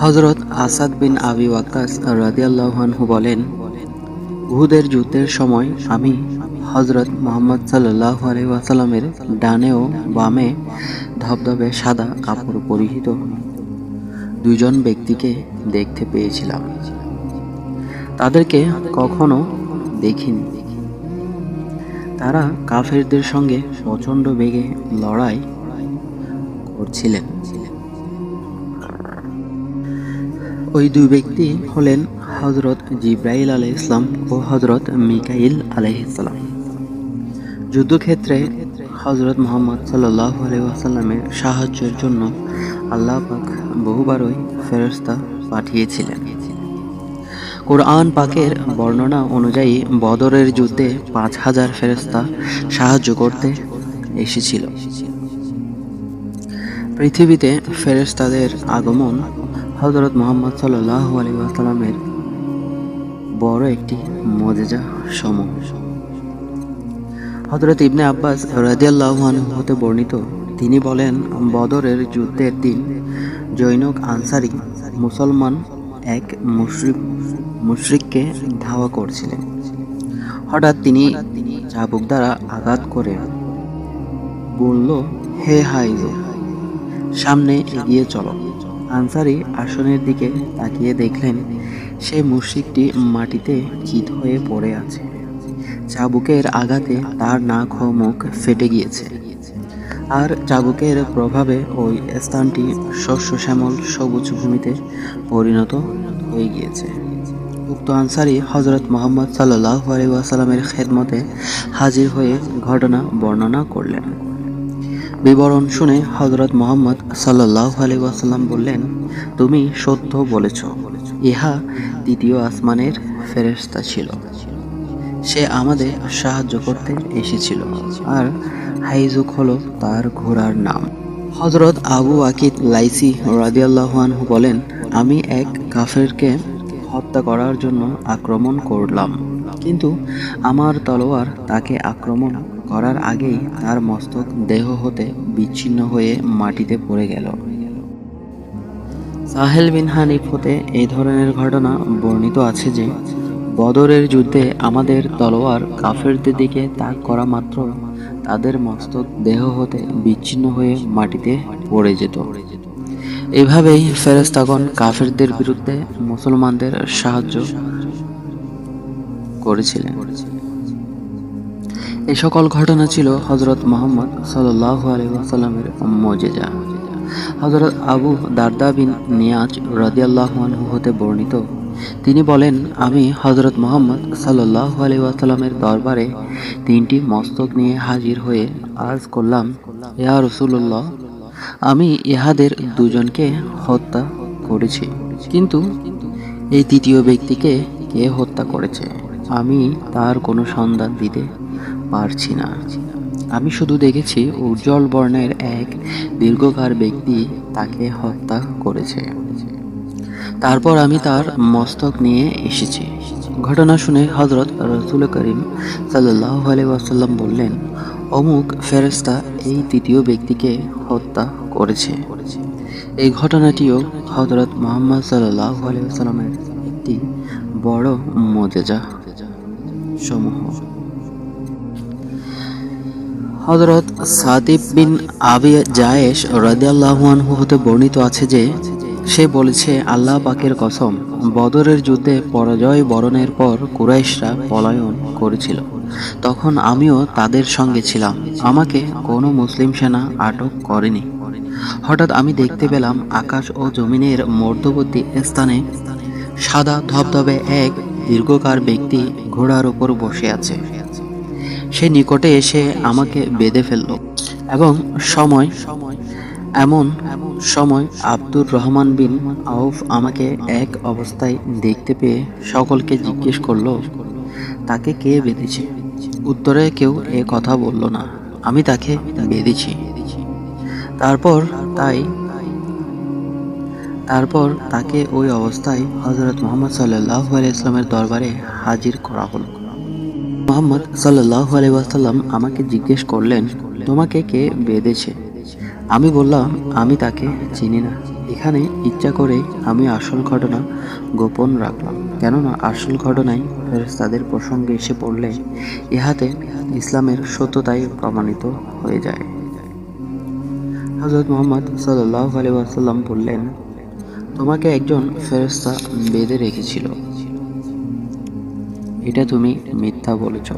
হজরত আসাদ বিন আবি ওয়াক্কাস রাদিয়াল্লাহু বলেন, উহুদের যুদ্ধের সময় আমি হজরত মোহাম্মদ সাল্লাহ আলাইসাল্লামের ডানে ও বামে ধবধবে সাদা কাপড় পরিহিত দুজন ব্যক্তিকে দেখতে পেয়েছিলাম। তাদেরকে কখনো দেখিনি। তারা কাফেরদের সঙ্গে প্রচণ্ড বেগে লড়াই করছিলেন। ওই দুই ব্যক্তি হলেন হজরত জিব্রাইল আলহ ইসলাম ও হজরত মিকাইল আলহ ইসলাম যুদ্ধক্ষেত্রে হজরত মোহাম্মদ সাল্লাহ আলহামের সাহায্যের জন্য আল্লাহ পাক বহুবারই ফেরস্তা পাঠিয়েছিলেন। কোরআন পাকের বর্ণনা অনুযায়ী বদরের যুদ্ধে পাঁচ হাজার ফেরস্তা সাহায্য করতে এসেছিল। পৃথিবীতে ফেরেস্তাদের আগমন হজরত মোহাম্মদ সাল্লাহ আলী বড় একটি মজেজা সমূহ। হজরত ইবনে আব্বাস রাজিয়াল্লাহন হতে বর্ণিত, তিনি বলেন, বদরের যুদ্ধের দিন জৈনক আনসারি মুসলমান এক মুশরিক, মুশরিককে ধাওয়া করছিলেন। হঠাৎ তিনি চাবুক দ্বারা আঘাত করে বলল, হে হাইজো, সামনে এগিয়ে চলো। আনসারি আসনের দিকে তাকিয়ে দেখলেন, সে মুশরিকটি মাটিতে চিত হয়ে পড়ে আছে। চাবুকের আঘাতে তার নাক ও মুখ ফেটে গিয়েছে। আর চাবুকের প্রভাবে ওই স্থানটি শস্য শ্যামল সবুজ ভূমিতে পরিণত হয়ে গিয়েছে। উক্ত আনসারি হজরত মোহাম্মদ সাল্লাহ আলী ওয়াসালামের খেদমতে হাজির হয়ে ঘটনা বর্ণনা করলেন। বিবরণ শুনে হজরত মোহাম্মদ সাল্লাহ আলী ওয়াসাল্লাম বললেন, তুমি সত্য বলেছ। ইহা দ্বিতীয় আসমানের ফেরেস্তা ছিল। সে আমাদের সাহায্য করতে এসেছিল। আর হাইজুক হলো তার ঘোড়ার নাম। হজরত আবু আকিদ লাইসি রাদিয়াল্লাহানহু বলেন, আমি এক কাফেরকে হত্যা করার জন্য আক্রমণ করলাম। কিন্তু আমার তলোয়ার তাকে আক্রমণ করার আগেই তার মস্তক দেহ হতে বিচ্ছিন্ন হয়ে মাটিতে পড়ে গেল। সাহেল বিন হানিফ হতে এই ধরনের ঘটনা বর্ণিত আছে যে, বদরের যুদ্ধে আমাদের তলোয়ার কাফেরদের দিকে তাক করা মাত্র তাদের মস্তক দেহ হতে বিচ্ছিন্ন হয়ে মাটিতে পড়ে যেত। এভাবেই ফেরেস্তাগণ কাফেরদের বিরুদ্ধে মুসলমানদের সাহায্য করেছিলেন। এই সকল ঘটনা ছিল হজরত মোহাম্মদ সাল্লাহ আলহামের মজেজা। হজরত আবু দারদা বিন নিয়াজ রাদিয়াল্লাহু হতে বর্ণিত। তিনি বলেন, আমি হজরত মোহাম্মদ সাল্লাহ আলী আসালামের দরবারে তিনটি মস্তক নিয়ে হাজির হয়ে আজ করলাম, ইয়া রসুল্লাহ আমি ইহাদের দুজনকে হত্যা করেছি। কিন্তু এই তৃতীয় ব্যক্তিকে কে হত্যা করেছে? আমি তার কোনো সন্ধান দিতে পারছি না। আমি শুধু দেখেছি উজ্জ্বল বর্ণের এক দীর্ঘকার ব্যক্তি তাকে হত্যা করেছে। তারপর আমি তার মস্তক নিয়ে এসেছি। ঘটনা শুনে হজরত রসুল করিম আলাইসাল্লাম বললেন, অমুক ফেরেস্তা এই তৃতীয় ব্যক্তিকে হত্যা করেছে। এই ঘটনাটিও হজরত মোহাম্মদ সাল্লাহ আলাইসাল্লামের একটি বড় মজেজা সমূহ। হজরত সাদিব বিন আবি জায়েশ রাদিয়াল্লাহু হতে বর্ণিত আছে যে, সে বলেছে, আল্লাহ পাকের কসম, বদরের যুদ্ধে পরাজয় বরণের পর কুরাইশরা পলায়ন করেছিল। তখন আমিও তাদের সঙ্গে ছিলাম। আমাকে কোনো মুসলিম সেনা আটক করেনি। হঠাৎ আমি দেখতে পেলাম আকাশ ও জমিনের মধ্যবর্তী স্থানে সাদা ধবধবে এক দীর্ঘকার ব্যক্তি ঘোড়ার ওপর বসে আছে। সে নিকটে এসে আমাকে বেঁধে ফেলল। এবং সময়, এমন সময় আব্দুর রহমান বিন আউফ আমাকে এক অবস্থায় দেখতে পেয়ে সকলকে জিজ্ঞেস করল, তাকে কে বেঁধেছে? উত্তরে কেউ এ কথা বলল না, আমি তাকে বেঁধেছি। তারপর তাই, তারপর তাকে ওই অবস্থায় হজরত মোহাম্মদ সাল্লাহ ইসলামের দরবারে হাজির করা হলো। মোহাম্মদ সাল্লাহ আলাইসাল্লাম আমাকে জিজ্ঞেস করলেন, তোমাকে কে বেঁধেছে? আমি বললাম, আমি তাকে চিনি না। এখানে ইচ্ছা করে আমি আসল ঘটনা গোপন রাখলাম। কেননা আসল ঘটনায় ফেরেশতাদের প্রসঙ্গে এসে পড়লে ইহাতে ইসলামের সত্যতাই প্রমাণিত হয়ে যায়। হজরত মোহাম্মদ সাল্লাহ আলি বললেন, তোমাকে একজন ফেরেশতা বেঁধে রেখেছিল। এটা তুমি মিথ্যা বলেছ।